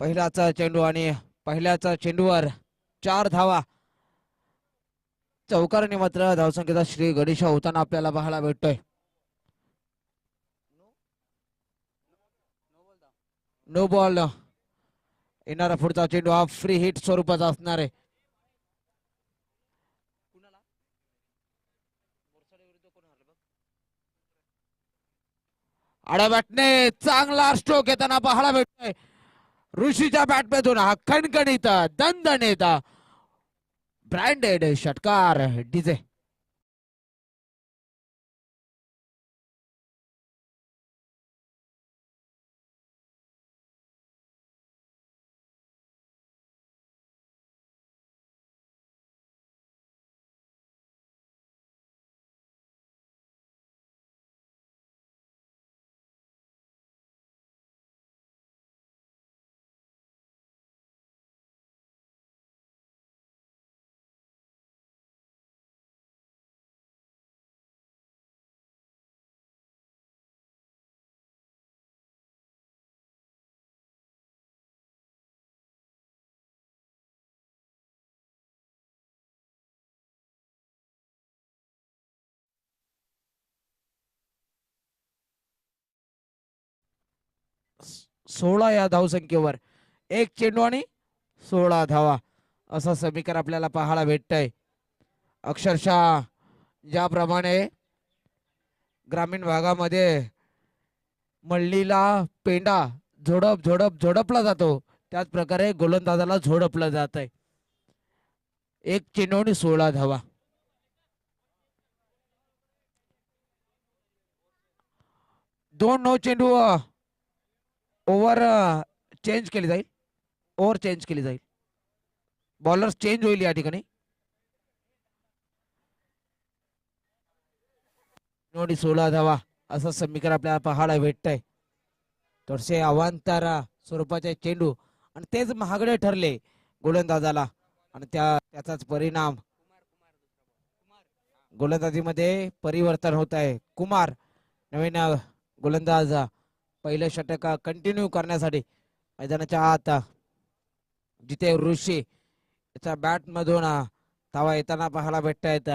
पहिलाचा चेंडू आणि पहिल्याचा चेंडूवर चार धावा. चौकाराने मात्र धावसंख्येचा श्री गणेशा होताना आपल्याला पाहायला भेटतोय. नो बॉल येणारा पुढचा चेंडू हा फ्री हिट स्वरूपाचा असणार आहे. आड्या बॅटने चांगला स्ट्रोक येताना पाहायला भेटतोय. ऋषीच्या बॅटमधून हा खणखणीत दणदणीत ब्रँडेड षटकार डीजे. सोळा या धावसंख्येवर. एक चेंडू आणि सोळा धावा. असं समीकरण आपल्याला पाहायला भेटतंय. अक्षरशः ज्याप्रमाणे ग्रामीण भागामध्ये मल्लीला पेंडा झोडप झोडप झोडपला जातो. त्याच प्रकारे गोलंदाजाला झोडपलं जात आहे एक चेंडू आणि सोळा धावा. दोन नऊ चेंडू ओव्हर चेंज केली जाईल. ओव्हर चेंज केली जाईल. बॉलर्स चेंज होईल या ठिकाणी. नोडी सोळा धावा. असं समीकरण आपल्याला पाहायला भेटतंय. थोडसे अवांतर स्वरूपाचे चेंडू. आणि तेच महागडे ठरले गोलंदाजाला. आणि त्या त्याचाच परिणाम गोलंदाजीमध्ये परिवर्तन होत आहे. कुमार नवीन गोलंदाज. पहिलं षटक कंटिन्यू करण्यासाठी मैदानाच्या आत जिथे ऋषी याच्या बॅट मधून अ, धावा येताना पाहायला भेटतायत.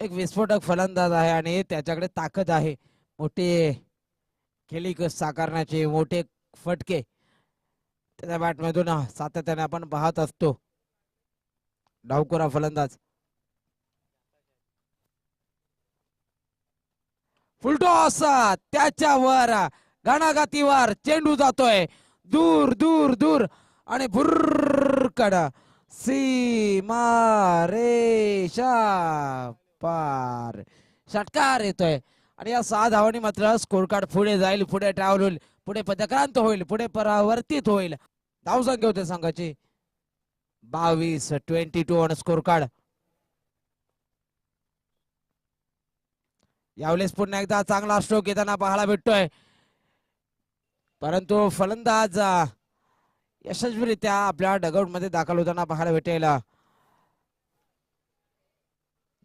एक विस्फोटक फलंदाज आहे आणि त्याच्याकडे ताकद आहे. मोठे खेळी साकारण्याचे मोठे फटके त्याच्या बॅटमधून सातत्याने आपण पाहत असतो. डावकुरा फलंदाज. फुलटॉस त्याच्यावर गाणागातीवर चेंडू जातोय. दूर दूर दूर आणि भुर्र सीमा रेषा पार. षटकार येतोय. आणि या सहा धावांनी मात्र स्कोर कार्ड पुढे जाईल पुढे ट्रॅव्हल होईल पुढे पदक्रांत होईल पुढे परावर्तित होईल. धावसंख्या होते संघाची. बावीस ट्वेंटी टू आणि स्कोर कार्ड यावेळेस पुन्हा एकदा चांगला स्ट्रोक येताना पाहायला भेटतोय. परंतु फलंदाज यशस्वीरित्या आपल्या डगआउटमध्ये दाखल होताना पाहायला भेटेल.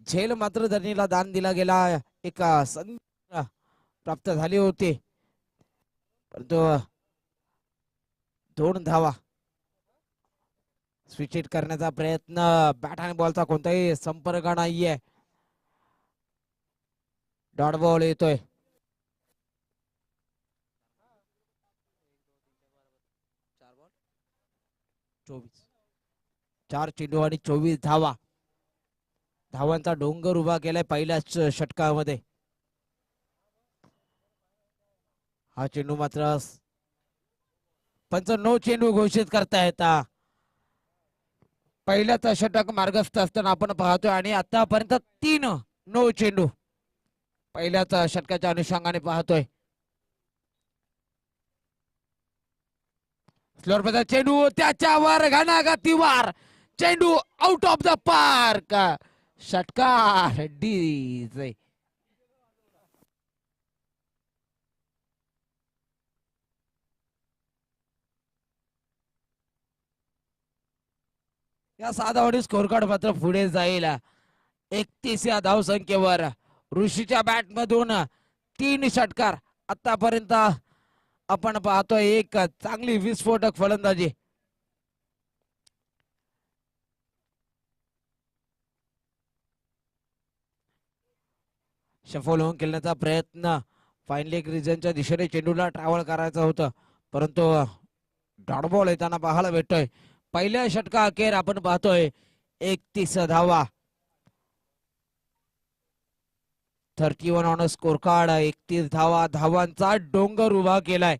झेल मात्र धरणीला दान दिला गेला. एक संधी प्राप्त झाली होती. परंतु दोन धावा. स्विच करण्याचा प्रयत्न. बॅट आणि बॉलचा कोणताही संपर्क नाहीये. डॉट बॉल येतोय चोवीस. चार चेंडू आणि चोवीस धावा. धावांचा डोंगर उभा केलाय पहिल्याच षटकामध्ये. हा चेंडू मात्र पंच नो चेंडू घोषित करतायत पहिल्याच षटक मार्गस्थ असताना आपण पाहतोय आणि आतापर्यंत तीन नो चेंडू पहिल्याच षटकाच्या अनुषंगाने पाहतोय. चेंडू त्याच्यावर घणागतीवर चेंडू आउट ऑफ द पार्क षटकार डीजे या साधावडी स्कोरकार्ड मात्र पुढे जाईल. एकतीस या धावसंख्येवर. ऋषीच्या बॅट मधून तीन षटकार आतापर्यंत आपण पाहतोय. एक चांगली विस्फोटक फलंदाजी. शफल होऊन खेळण्याचा प्रयत्न. फायनल एक रिजनच्या दिशेने चेंडूला ट्रॅव्हल करायचं होतं. परंतु डॉटबॉल येताना पाहायला भेटतोय. पहिल्या षटका अखेर आपण पाहतोय एकतीस धावा. Thirty one on score card एकतीस धावा धावांचा डोंगर उभा केलाय.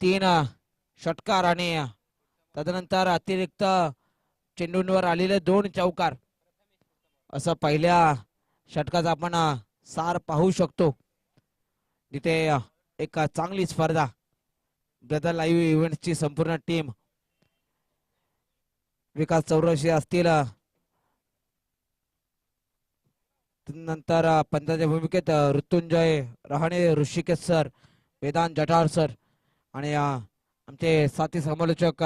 तीन षटकार आणि तदनंतर अतिरिक्त चेंडूंवर आलेले दोन चौकार. असं पहिल्या षटकाचा आपण सार पाहू शकतो. तिथे एक चांगली स्पर्धा ब्रदर लाईव्ह इव्हेंटची संपूर्ण टीम विकास चौरशी असतील नंतर पंताच्या भूमिकेत ऋतुंजय रहाणे ऋषिकेश सर वेदांत जठार सर आणि आमचे साथी समालोचक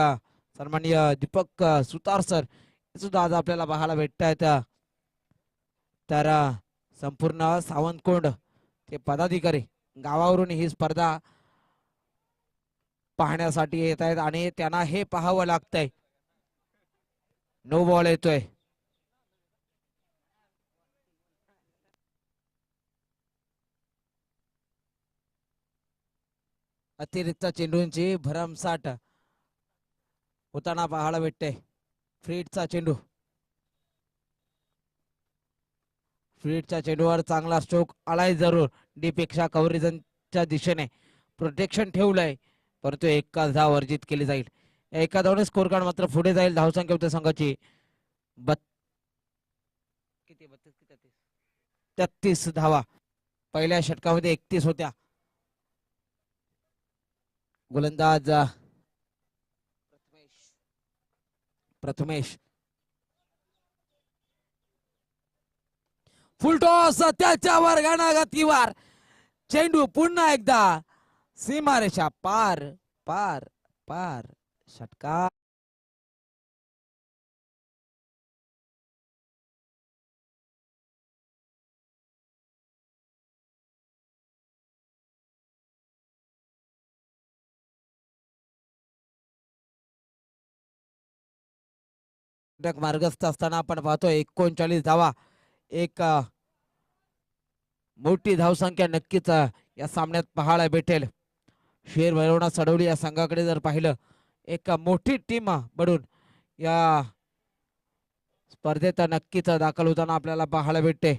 सन्माननीय दीपक सुतार सर हे सुद्धा आज आपल्याला पाहायला भेटत आहेत तर संपूर्ण सावंतकोंड ते पदाधिकारी गावावरून ही स्पर्धा पाहण्यासाठी येत आहेत आणि त्यांना हे पाहावं लागतंय. नो बॉल येतोय. अतिरिक्त चेंडूंची भरमसाठ होताना पाहायला भेटते फ्रीडचा चेंडू फ्रीडच्या चेंडूवर चांगला स्ट्रोक आलाय जरूर डी पेक्षा कव्हरेजच्या दिशेने प्रोटेक्शन ठेवलंय परंतु एकाच धाव अर्जित केली जाईल एका धावने स्कोर कार्ड मात्र पुढे जाईल धावसंख्या होते संघाची किती बत्तीस तेहतीस धावा पहिल्या षटकामध्ये एकतीस होत्या गोलंदाज प्रथमेश. प्रथमेश फुलटॉस त्याच्यावर गणागतीवर चेंडू पुन्हा एकदा सीमारेषा पार पार पार. षटकार. मार्गस्थ असताना आपण पाहतो एकोणचाळीस धावा एक मोठी धावसंख्या नक्कीच या सामन्यात पाहायला भेटेल. शेर भैरवना सडवली या संघाकडे जर पाहिलं एक मोठी टीम बनून या स्पर्धेत नक्कीच दाखल होताना आपल्याला पाहायला भेटते.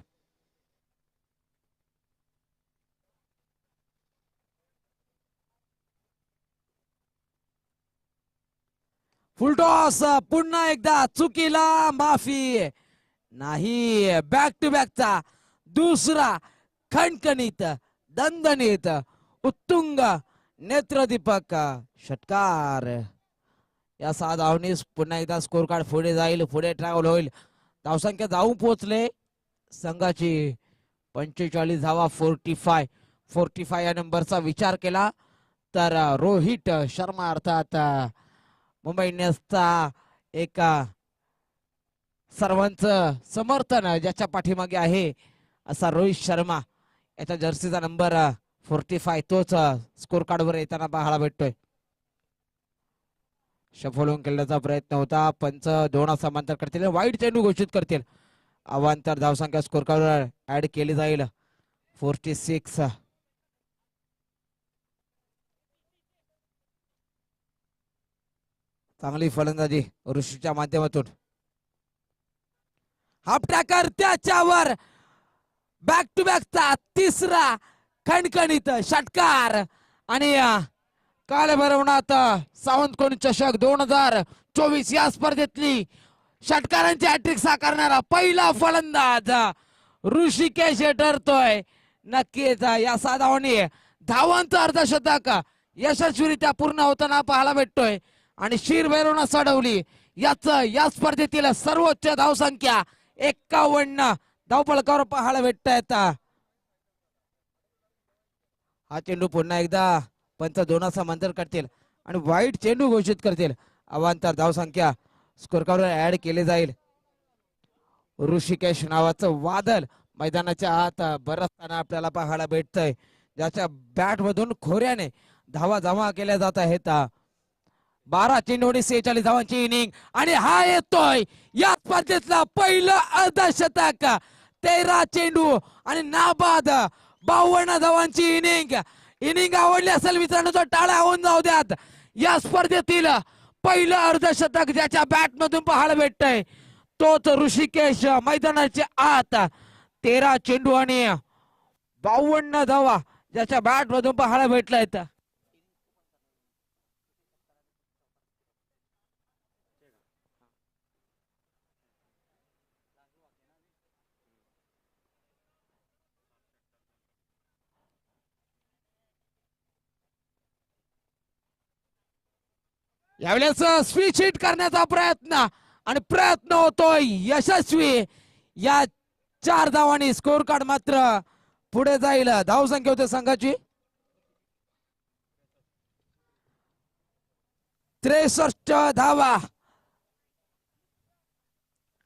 फुलटॉस पुन्हा एकदा चुकीला माफी. नाही बॅक टू बॅकचा दुसरा खणखणीत दणदणीत उत्तुंग नेत्रदीपक षटकार. या सहा धावणीस पुन्हा एकदा स्कोर कार्ड पुढे जाईल पुढे ट्रॅव्हल होईल. धावसंख्या जाऊन पोहोचले. संघाची पंचेचाळीस धावा फोर्टी फाय फोर्टी फाय या नंबरचा विचार केला. तर रोहित शर्मा अर्थात मुंबई इंडियन्सचा एक सर्वांचं समर्थन ज्याच्या पाठीमागे आहे असा रोहित शर्मा. याच्या जर्सीचा नंबर फोर्टी फाय तोच स्कोर कार्डवर येताना पाहायला भेटतोय. सफल होऊन खेळण्याचा प्रयत्न होता. पंच दोन समांतर करतील. वाईट चेंडू घोषित करतील. अवांतर धावसंख्या स्कोर कार्डवर ऍड केली जाईल. फोर्टी सिक्स चांगली फलंदाजी ऋषीच्या माध्यमातून. हापटाकर त्याच्यावर बॅक टू बॅकचा तिसरा खणखणीत षटकार. आणि काल भरवणात सावंत चषक दोन हजार चोवीस या स्पर्धेतली षटकारांची हॅट्रिक साकारणारा पहिला फलंदाज ऋषिकेश ठरतोय. नक्कीच या साधावणी धावांचं अर्धशतक यशस्वीरित्या पूर्ण होताना पाहायला भेटतोय. आणि शिर भैरवणा सडवली. याच या स्पर्धेतील सर्वोच्च धावसंख्या एक्कावन्न. धावपळकावर पाहायला भेटत आहेत हा चेंडू पुन्हा एकदा पंच दोनाचा मंतर करतील आणि वाईट चेंडू घोषित करतील. अवांतर धावसंख्या स्कोरकावर ऍड केले जाईल. ऋषिकेश नावाचं वादल मैदानाच्या आत बरसताना आपल्याला पाहायला भेटतंय. ज्याच्या बॅट मधून खोऱ्याने धावा जमा केल्या जात आहेत. बारा चेंडूने सेहेचाळीस धावांची इनिंग आणि हा येतोय. या स्पर्धेतला पहिलं अर्धशतक. तेरा चेंडू आणि नाबाद बावन्न धावांची इनिंग. इनिंग आवडली असेल मित्रांनो तर होऊन जाऊ द्यात. या स्पर्धेतील पहिलं अर्धशतक ज्याच्या बॅट मधून पाहायला भेटतय तोच ऋषिकेश मैदानाच्या आत. तेरा चेंडू आणि बावन्न धावा ज्याच्या बॅट मधून पाहायला भेटलायत. यावेळेस स्विच हिट करण्याचा प्रयत्न आणि प्रयत्न होतोय यशस्वी. या चार धावांनी स्कोर कार्ड मात्र पुढे जाईल. धाव संख्या होते संघाची. त्रेसष्ट धावा.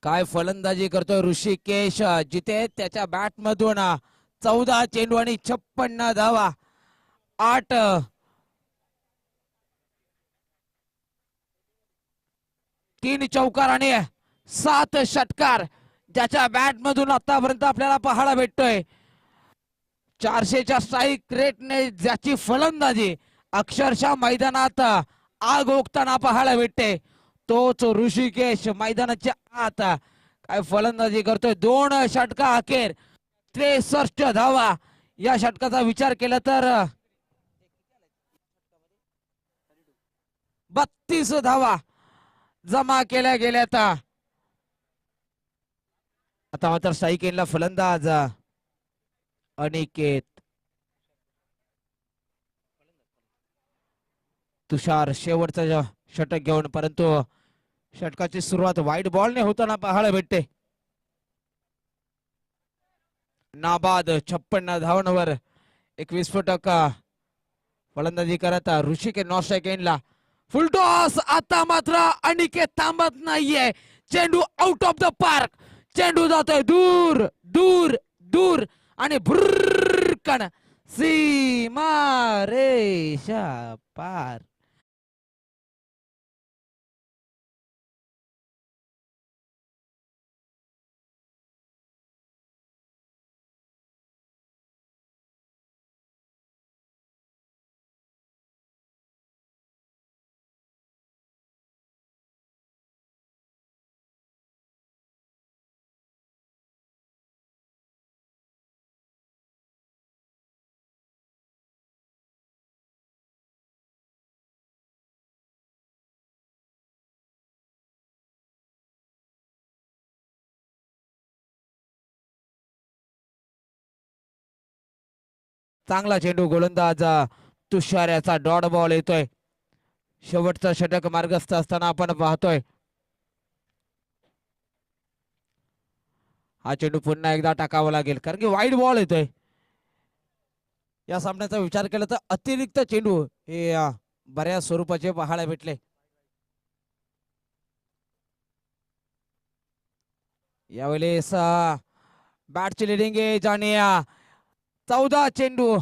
काय फलंदाजी करतोय ऋषिकेश. जिथे त्याच्या बॅट मधून चौदा चेंडू आणि छप्पन्न धावा. आठ तीन चौकार आणि सात षटकार. ज्याच्या बॅट मधून आतापर्यंत आपल्याला पाहायला भेटतोय. चारशेच्या स्ट्राईक रेटने ज्याची फलंदाजी अक्षरशः मैदानात आग ओकताना पाहायला भेटते. तोच ऋषिकेश मैदानाच्या आत काय फलंदाजी करतोय. दोन षटका अखेर. त्रेसष्ट धावा. या षटकाचा विचार केला तर बत्तीस धावा. जमा केल्या गेल्या आता मात्र साईकेनला फलंदाज अनिकेत. तुषार शेवटचा षटक घेऊन परंतु षटकाची सुरुवात वाईट बॉलने होताना पाहायला भेटते. नाबाद छप्पन्न धावांवर एकवीस विस्फोटक फलंदाजी करत ऋषिके नॉन फुलटॉस आता मात्र अनिकेत थांबत नाहीये. चेंडू आउट ऑफ द पार्क चेंडू जातोय दूर दूर दूर. आणि भुर्रकण सीमा रेषा पार. चांगला चेंडू गोलंदाज तुषार याचा डॉट बॉल येतोय. शेवटचा षटक मार्गस्थ असताना आपण पाहतोय. हा चेंडू पुन्हा एकदा टाकावा लागेल कारण की वाईट बॉल येतोय. या सामन्याचा विचार केला तर अतिरिक्त चेंडू हे बऱ्याच स्वरूपाचे पाहायला भेटले. यावेळेस बॅटची लिडिंग एज आणि चौदा चेंडू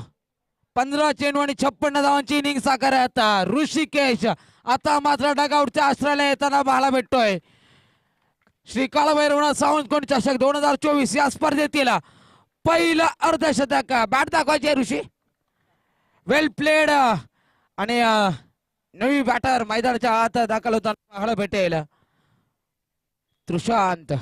पंधरा चेंडू आणि छप्पन्न धावांची इनिंग आता. ऋषिकेश आता मात्र डगआउटच्या आश्रयाला येताना पाहायला भेटतोय. श्री काळभैरवनाथ सावंतकोण चषक दोन हजार चोवीस या स्पर्धेतील पहिलं अर्धशतक. बॅट दाखवायचे ऋषी. वेल प्लेड आणि नवी बॅटर मैदानाच्या आत दाखल होताना पाहायला भेटेल. तृशांत